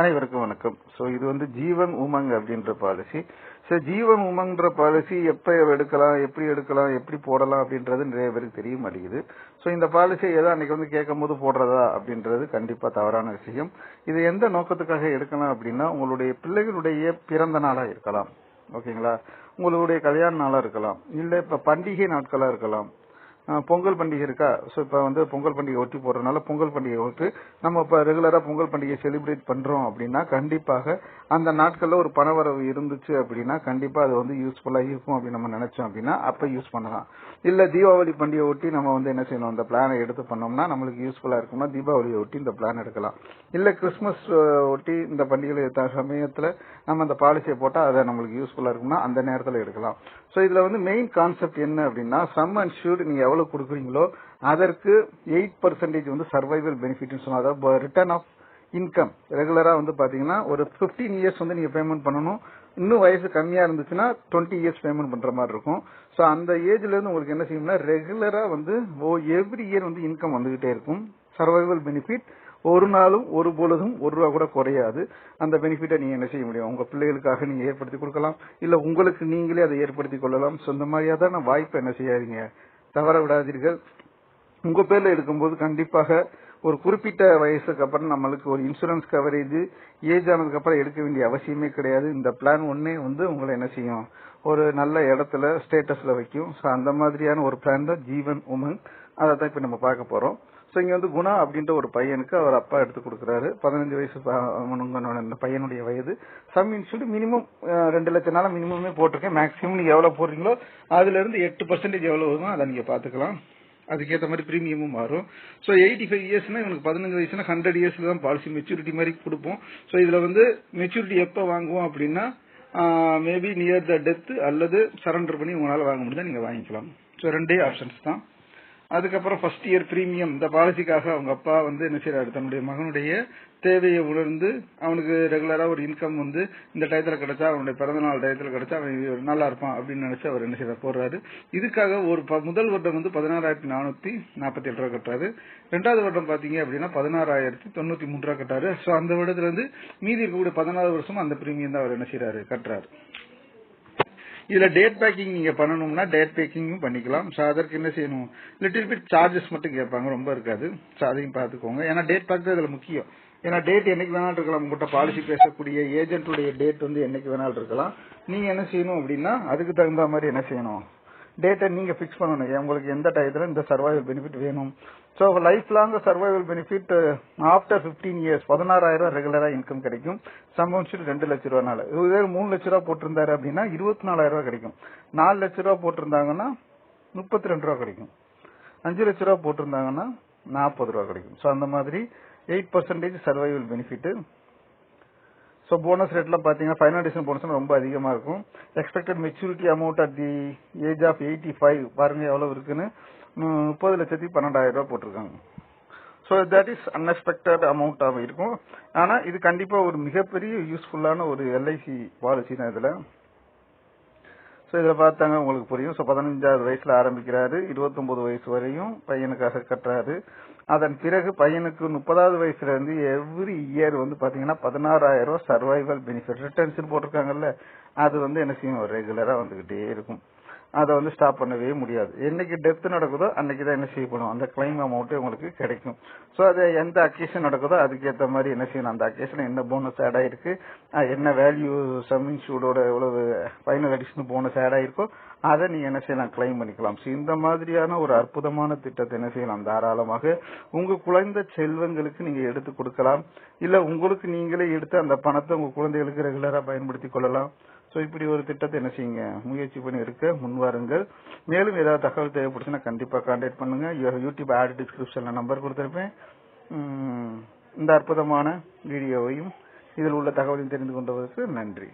அனைவருக்கும் வணக்கம். ஸோ இது வந்து ஜீவன் உமங் அப்படின்ற பாலிசி ஸோ ஜீவன் உமங்ன்ற பாலிசி எப்போ எடுக்கலாம் எப்படி எடுக்கலாம் எப்படி போடலாம் அப்படின்றது நிறைய பேருக்கு தெரிய மாட்டேங்குது. ஸோ இந்த பாலிசி ஏதோ அன்னைக்கு வந்து கேட்கும் போது போடுறதா அப்படின்றது கண்டிப்பாக தவறான விஷயம். இது எந்த நோக்கத்துக்காக எடுக்கலாம் அப்படின்னா உங்களுடைய பிள்ளைகளுடைய பிறந்த நாளாக இருக்கலாம். ஓகேங்களா உங்களுடைய கல்யாண நாளாக இருக்கலாம். இல்லை இப்போ பண்டிகை நாட்களாக இருக்கலாம். பொங்கல் பண்டிகை இருக்கா? ஸோ இப்போ வந்து பொங்கல் பண்டிகை ஒட்டி போடுறதுனால பொங்கல் பண்டிகை ஒட்டி நம்ம இப்போ ரெகுலராக பொங்கல் பண்டிகை செலிப்ரேட் பண்ணுறோம் அப்படின்னா கண்டிப்பாக அந்த நாட்களில் ஒரு பணவரவு இருந்துச்சு அப்படின்னா கண்டிப்பாக அது வந்து யூஸ்ஃபுல்லாக இருக்கும் அப்படின்னு நம்ம நினைச்சோம் அப்படின்னா அப்போ யூஸ் பண்ணலாம். இல்லை தீபாவளி பண்டிகை ஒட்டி நம்ம வந்து என்ன செய்யணும்? அந்த பிளானை எடுத்து பண்ணோம்னா நம்மளுக்கு யூஸ்ஃபுல்லாக இருக்கும்னா தீபாவளியை ஒட்டி இந்த பிளான் எடுக்கலாம். இல்லை கிறிஸ்மஸ் ஒட்டி இந்த பண்டிகை சமயத்தில் நம்ம அந்த பாலிசியை போட்டால் அதை நம்மளுக்கு யூஸ்ஃபுல்லாக இருக்கும்னா அந்த நேரத்தில் எடுக்கலாம். ஸோ இதில் வந்து மெயின் கான்செப்ட் என்ன அப்படின்னா சம் அண்ட் ஷூட் நீங்கள் எவ்வளவு கொடுக்குறீங்களோ அதற்கு எயிட் பர்சன்டேஜ் வந்து சர்வைவல் பெனிஃபிட்னு சொன்னா அதாவது ரிட்டர்ன் ஆஃப் இன்கம் ரெகுலரா வந்து பாத்தீங்கன்னா ஒரு 15 இயர்ஸ் வந்து நீங்க பேமெண்ட் பண்ணணும். இன்னும் வயசு கம்மியா இருந்துச்சுன்னா 20 இயர்ஸ் பேமெண்ட் பண்ற மாதிரி இருக்கும். சோ அந்த ஏஜ்ல இருந்து உங்களுக்கு என்ன செய்யணும்னா ரெகுலரா வந்து ஓ எவ்ரி இயர் வந்து இன்கம் வந்துகிட்டே இருக்கும். சர்வைவல் பெனிஃபிட் ஒரு நாளும் ஒரு பொழுதும் ஒரு ரூபா கூட குறையாது. அந்த பெனிஃபிட்டை நீங்க என்ன செய்ய முடியும்? உங்க பிள்ளைகளுக்காக நீங்க ஏற்படுத்தி கொடுக்கலாம். இல்ல உங்களுக்கு நீங்களே அதை ஏற்படுத்தி கொள்ளலாம். ஸோ இந்த மாதிரியான வாய்ப்பை என்ன செய்யாதீங்க. தவற விடாதீர்கள் உங்க பேர்ல எடுக்கும்போது கண்டிப்பாக ஒரு குறிப்பிட்ட வயசுக்கு அப்புறம் நம்மளுக்கு ஒரு இன்சூரன்ஸ் கவரேஜ் ஏஜ் ஆனதுக்கு அப்புறம் எடுக்க வேண்டிய அவசியமே கிடையாது. இந்த பிளான் ஒன்னே வந்து உங்களை என்ன செய்யும்? ஒரு நல்ல இடத்துல ஸ்டேட்டஸ்ல வைக்கும். ஸோ அந்த மாதிரியான ஒரு பிளான் தான் ஜீவன் உமன் அதை தான் இப்ப நம்ம பார்க்க போறோம். ஸோ இங்க வந்து குணா அப்படின்ற ஒரு பையனுக்கு அவர் அப்பா எடுத்து கொடுக்குறாரு. பதினஞ்சு வயசு அந்த பையனுடைய வயது. சம் இன்சூரன்ஸ் மினிமம் ரெண்டு லட்சம் நாள மினிமமே போட்டிருக்கேன். மேக்ஸிமம் நீங்க எவ்வளவு போடுறீங்களோ அதுல இருந்து எட்டு பர்சன்டேஜ் எவ்வளவு வருமோ அதை நீங்க பாத்துக்கலாம். அதுக்கேற்ற மாதிரி பிரீமியமும் மாறும். ஸோ எயிட்டி ஃபைவ் இயர்ஸ்னா இவனுக்கு பதினஞ்சு வயசுனா ஹண்ட்ரட் இயர்ஸ்ல தான் பாலிசி மெச்சூரிட்டி மாதிரி கொடுப்போம். ஸோ இதுல வந்து மெச்சூரிட்டி எப்போ வாங்குவோம் அப்படின்னா மேபி நியர் த டெத் அல்லது சரண்டர் பண்ணி உங்களால வாங்க முடிஞ்சா நீங்க வாங்கிக்கலாம். ஸோ ரெண்டே ஆப்ஷன்ஸ் தான். அதுக்கப்புறம் ஃபர்ஸ்ட் இயர் பிரீமியம் இந்த பாலிசிக்காக அவங்க அப்பா வந்து என்ன செய்யறாரு தன்னுடைய மகனுடைய தேவையை உணர்ந்து அவனுக்கு ரெகுலரா ஒரு இன்கம் வந்து இந்த டயத்துல கிடைச்சா அவனுடைய பிறந்த நாள் டயத்துல கிடைச்சா அவன் நல்லா இருப்பான் அப்படின்னு நினைச்சு அவர் என்ன செய்யறாரு போடுறாரு. இதுக்காக ஒரு ப- முதல் வருடம் வந்து பதினாறாயிரத்தி நானூத்தி நாற்பத்தி எட்டு ரூபா கட்டுறாரு. ரெண்டாவது வருடம் பாத்தீங்க அப்படின்னா பதினாறாயிரத்தி தொண்ணூத்தி மூன்று ரூபா கட்டுறாரு. சோ அந்த வருடத்துல இருந்து மீதி இருக்கக்கூடிய பதினாறு வருஷம் அந்த பிரீமியம் தான் அவர் என்ன செய்யறாரு கட்டுறாரு. இதுல டேட் பேக்கிங் நீங்க பண்ணணும்னா டேட் பேக்கிங்கும் பண்ணிக்கலாம். ஸோ அதற்கு என்ன செய்யணும்? லிட்டில் பிட் சார்ஜஸ் மட்டும் கேட்பாங்க. ரொம்ப இருக்காது. ஸோ அதையும் பார்த்துக்கோங்க. ஏன்னா டேட் பேக் தான் இதுல முக்கியம். ஏன்னா டேட் என்னைக்கு வேணாலும் இருக்கலாம். உங்ககிட்ட பாலிசி பேசக்கூடிய ஏஜென்ட்டுடைய டேட் வந்து என்னைக்கு வேணாலும் இருக்கலாம். நீங்க என்ன செய்யணும் அப்படின்னா அதுக்கு தகுந்த மாதிரி என்ன செய்யணும்? டேட்டை நீங்க ஃபிக்ஸ் பண்ணணும். உங்களுக்கு எந்த டயத்துல இந்த சர்வைவல் பெனிஃபிட் வேணும்? So life long survival benefit after 15 years பதினாறாயிரம் ரெகுலரா இன்கம் கிடைக்கும். சம்பவம் ரெண்டு லட்ச ரூபானால இதே மூணு லட்ச ரூபா போட்டிருந்தாரு அப்படின்னா இருபத்தி நாலாயிரம் ரூபா கிடைக்கும். நாலு லட்ச ரூபா போட்டிருந்தாங்கன்னா முப்பத்தி ரெண்டு ரூபா கிடைக்கும். அஞ்சு லட்ச ரூபா போட்டிருந்தாங்கன்னா நாற்பது ரூபா கிடைக்கும். ஸோ அந்த மாதிரி eight percentage survival benefit so bonus ரேட்லாம் பார்த்தீங்கன்னா ஃபைனல் போனஸ் ரொம்ப அதிகமாக இருக்கும். Expected maturity amount at the age of eighty five பாருங்க எவ்வளோ இருக்குன்னு. முப்பது லட்சத்தி பன்னெண்டாயிரம் ரூபாய் போட்டிருக்காங்க. ஸோ தட் இஸ் அன்எக்ஸ்பெக்டட் அமௌண்ட்டாக இருக்கும். ஆனால் இது கண்டிப்பாக ஒரு மிகப்பெரிய யூஸ்ஃபுல்லான ஒரு எல்ஐசி பாலிசி தான் இதில். ஸோ இதில் பார்த்தாங்க உங்களுக்கு புரியும். ஸோ பதினஞ்சாவது வயசில் ஆரம்பிக்கிறாரு. 29 வயசு வரையும் பையனுக்காக கட்டுறாரு. அதன் பிறகு பையனுக்கு முப்பதாவது வயசுல இருந்து எவ்ரி இயர் வந்து பாத்தீங்கன்னா பதினாறாயிரம் ரூபாய் சர்வைவல் பெனிஃபிட் ரிட்டர்ன்ஸ் போட்டிருக்காங்கல்ல அது வந்து என்ன செய்யும்? ரெகுலரா வந்துகிட்டே இருக்கும். அதை வந்து ஸ்டாப் பண்ணவே முடியாது. என்னைக்கு டெத் நடக்குதோ அன்னைக்கு தான் என்ன செய்யப்படும் அந்த கிளைம் அமௌண்ட் உங்களுக்கு கிடைக்கும். ஸோ அது எந்த அக்கேஷன் நடக்குதோ அதுக்கேற்ற மாதிரி என்ன செய்யணும். அந்த அக்கேஷன் என்ன போனஸ் ஆட் ஆயிருக்கு என்ன வேல்யூ சம்மிங் ஷூடோட எவ்வளவு ஃபைனல் அடிஷன் போனஸ் ஆட் ஆயிருக்கோ அதை நீங்க என்ன செய்யலாம் கிளைம் பண்ணிக்கலாம். ஸோ இந்த மாதிரியான ஒரு அற்புதமான திட்டத்தை என்ன செய்யலாம் தாராளமாக உங்க குழந்தை செல்வங்களுக்கு நீங்க எடுத்து கொடுக்கலாம். இல்ல உங்களுக்கு நீங்களே எடுத்து அந்த பணத்தை உங்க குழந்தைகளுக்கு ரெகுலரா பயன்படுத்தி கொள்ளலாம். ஸோ இப்படி ஒரு திட்டத்தை என்ன செய்யுங்க? முயற்சி பண்ணி இருக்க முன்வாருங்கள் மேலும் ஏதாவது தகவல் தேவைப்படுச்சுன்னா கண்டிப்பாக கான்டாக்ட் பண்ணுங்க. யூடியூப் ஆட் டிஸ்கிரிப்ஷன்ல நம்பர் கொடுத்துருப்பேன். இந்த அற்புதமான வீடியோவையும் இதில் உள்ள தகவலையும் தெரிந்து கொண்டதற்கு நன்றி.